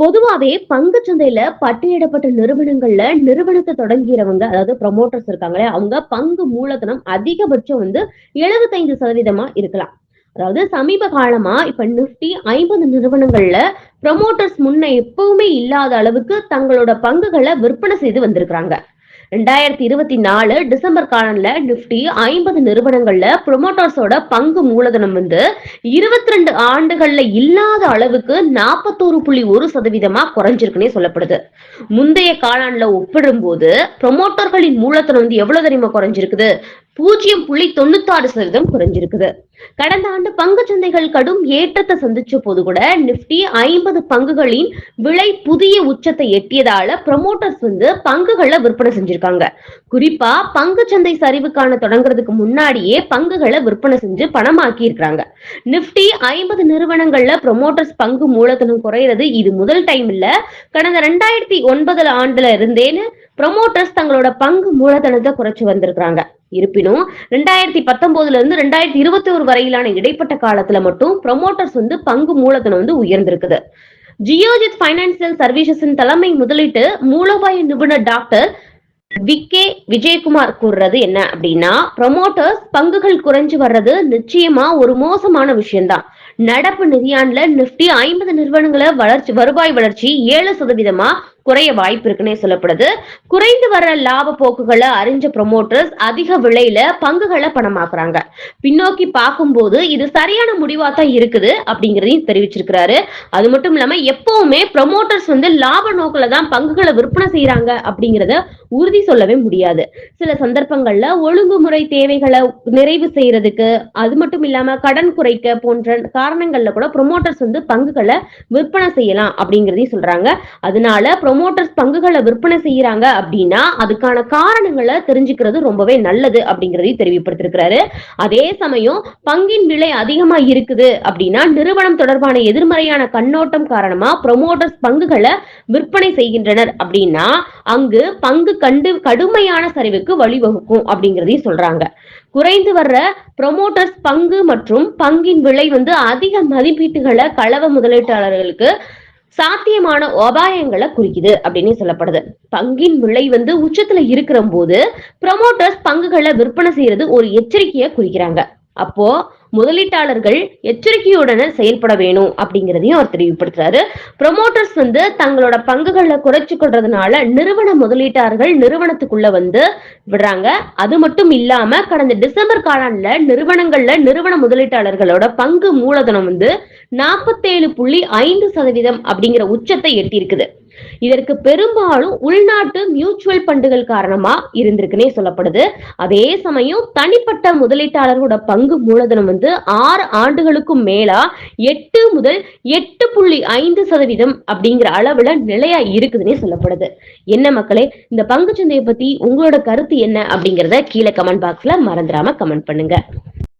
பொதுவாவே பங்கு சந்தையில பட்டியலிடப்பட்ட நிறுவனங்கள்ல நிறுவனத்தை தொடங்கிறவங்க அதாவது ப்ரமோட்டர்ஸ் இருக்காங்களே அவங்க பங்கு மூலதனம் அதிகபட்சம் வந்து எழுபத்தைந்து சதவீதமா இருக்கலாம். அதாவது சமீப காலமா இப்ப நிப்டி ஐம்பது நிறுவனங்கள்ல ப்ரொமோட்டர்ஸ் முன்ன எப்பவுமே இல்லாத அளவுக்கு தங்களோட பங்குகளை விற்பனை செய்து வந்திருக்கிறாங்க. ரெண்டாயிரத்தி இருபத்தி நாலு டிசம்பர் காலம்ல நிப்டி ஐம்பது நிறுவனங்கள்ல ப்ரொமோட்டர்ஸோட பங்கு மூலதனம் வந்து இருபத்தி ரெண்டு ஆண்டுகள்ல இல்லாத அளவுக்கு நாற்பத்தோரு புள்ளி ஒரு சதவீதமா குறைஞ்சிருக்குன்னே சொல்லப்படுது. முந்தைய காலாண்டுல ஒப்பிடும்போது ப்ரொமோட்டர்களின் மூலதனம் வந்து எவ்வளவு தெரியுமா குறைஞ்சிருக்குது? பூஜ்ஜியம் புள்ளி தொண்ணூத்தாறு சதவீதம் குறைஞ்சிருக்குது. கடந்த ஆண்டு பங்கு சந்தைகள் கடும் ஏற்றத்தை சந்திச்ச போது கூட நிப்டி ஐம்பது பங்குகளின் விலை புதிய உச்சத்தை எட்டியதால ப்ரமோட்டர்ஸ் வந்து பங்குகளை விற்பனை செஞ்சிருக்காங்க. குறிப்பா பங்கு சந்தை சரிவுக்கான தொடங்குறதுக்கு முன்னாடியே பங்குகளை விற்பனை செஞ்சு பணமாக்கி இருக்கிறாங்க நிப்டி ஐம்பது நிறுவனங்கள்ல ப்ரொமோட்டர்ஸ் பங்கு மூலதனம் குறையிறது இது முதல் டைம் இல்ல. கடந்த ரெண்டாயிரத்தி ஒன்பதுல ஆண்டுல இருந்தேன்னு ப்ரொமோட்டர்ஸ் தங்களோட பங்கு மூலதனத்தை குறைச்சு வந்திருக்கிறாங்க. இருப்பினும் ரெண்டாயிரத்தி பத்தொன்பதுல இருந்து ரெண்டாயிரத்தி இருபத்தி ஒரு வரையிலான இடைப்பட்ட காலத்துல மட்டும் ப்ரொமோட்டர்ஸ் வந்து பங்கு மூலதனம் வந்து உயர்ந்திருக்குது. ஜியோஜித் பைனான்சியல் சர்வீசஸின் தலைமை முதலீட்டு மூலோபாய நிபுணர் டாக்டர் விக்கே விஜயகுமார் கூறுறது என்ன அப்படின்னா ப்ரொமோட்டர்ஸ் பங்குகள் குறைஞ்சு வர்றது நிச்சயமா ஒரு மோசமான விஷயம்தான். நடப்பு நிதியாண்டுல நிப்டி ஐம்பது நிறுவனங்களை வளர்ச்சி வருவாய் வளர்ச்சி ஏழு சதவீதமா குறைய வாய்ப்பு இருக்குன்னே சொல்லப்படுது. குறைந்து வர லாப போக்குகளை அறிஞ்ச ப்ரொமோட்டர்ஸ் அதிக விலையில பங்குகளை பணமாக்குறாங்க. பின்னோக்கி பார்க்கும்போது இது சரியான முடிவா தான் இருக்குது அப்படிங்கிறதையும் தெரிவிச்சிருக்கிறாரு. அது மட்டும் இல்லாம எப்பவுமே ப்ரொமோட்டர்ஸ் வந்து லாப நோக்கில தான் பங்குகளை விற்பனை செய்யறாங்க அப்படிங்கறத உறுதி சொல்லவே முடியாது. சில சந்தர்ப்பங்கள்ல ஒழுங்குமுறை தேவைகளை நிறைவு செய்யறதுக்கு அது மட்டும் இல்லாம கடன் குறைக்க போன்ற காரணங்கள்ல கூட ப்ரொமோட்டர்ஸ் வந்து பங்குகளை விற்பனை செய்யலாம் அப்படிங்கறதையும் சொல்றாங்க. அதனால ப்ரொமோ ப்ரமோட்டர்ஸ் பங்குகளை விற்பனை செய்யறாங்க அப்படின்னா அதுக்கான காரணங்களை தெரிஞ்சுக்கிறது ரொம்பவே நல்லது அப்படிங்கறதையும் தெரிவிப்படுத்திருக்கிறாரு அதே சமயம் பங்கின் விலை அதிகமா இருக்குது அப்படின்னா நிறுவனம் தொடர்பான எதிர்மறையான கண்ணோட்டம் காரணமா ப்ரமோட்டர்ஸ் பங்குகளை விற்பனை செய்கின்றனர் அப்படின்னா அங்கு பங்கு கண்டு கடுமையான சரிவுக்கு வழிவகுக்கும் அப்படிங்கறதையும் சொல்றாங்க. குறைந்து வர்ற ப்ரொமோட்டர்ஸ் பங்கு மற்றும் பங்கின் விலை வந்து அதிக மதிப்பீட்டுகளை களவ முதலீட்டாளர்களுக்கு சாத்தியமான அபாயங்களை குறிக்குது அப்படின்னு சொல்லப்படுது. பங்கின் விலை வந்து உச்சத்துல இருக்கிற போது ப்ரமோட்டர்ஸ் பங்குகளை விற்பனை செய்யறது ஒரு எச்சரிக்கையை குறிக்கிறாங்க. அப்போ முதலீட்டாளர்கள் எச்சரிக்கையுடன் செயல்பட வேணும் அப்படிங்கிறதையும் அவர் தெளிவுபடுத்துறாரு. ப்ரொமோட்டர்ஸ் வந்து தங்களோட பங்குகளை குறைச்சு கொள்றதுனால நிறுவன முதலீட்டாளர்கள் நிறுவனத்துக்குள்ள வந்து விடுறாங்க. அது மட்டும் இல்லாம கடந்த டிசம்பர் காலாண்டுல நிறுவனங்கள்ல நிறுவன முதலீட்டாளர்களோட பங்கு மூலதனம் வந்து நாற்பத்தேழு புள்ளி ஐந்து சதவீதம் அப்படிங்கிற உச்சத்தை எட்டியிருக்குது. இதற்கு பெரும்பாலும் உள்நாட்டு மியூச்சுவல் ஃபண்டுகள் காரணமா இருந்திருக்குன்னே சொல்லப்படுது. அதே சமயம் தனிப்பட்ட முதலீட்டாளர்களோட பங்கு மூலதனம் வந்து ஆறு ஆண்டுகளுக்கும் மேலா எட்டு முதல் எட்டு புள்ளி ஐந்து சதவீதம் அப்படிங்கிற அளவுல நிலையா இருக்குதுன்னே சொல்லப்படுது. என்ன மக்களே இந்த பங்கு சந்தையை பத்தி உங்களோட கருத்து என்ன அப்படிங்கறத கீழே கமெண்ட் பாக்ஸ்ல மறந்துடாம கமெண்ட் பண்ணுங்க.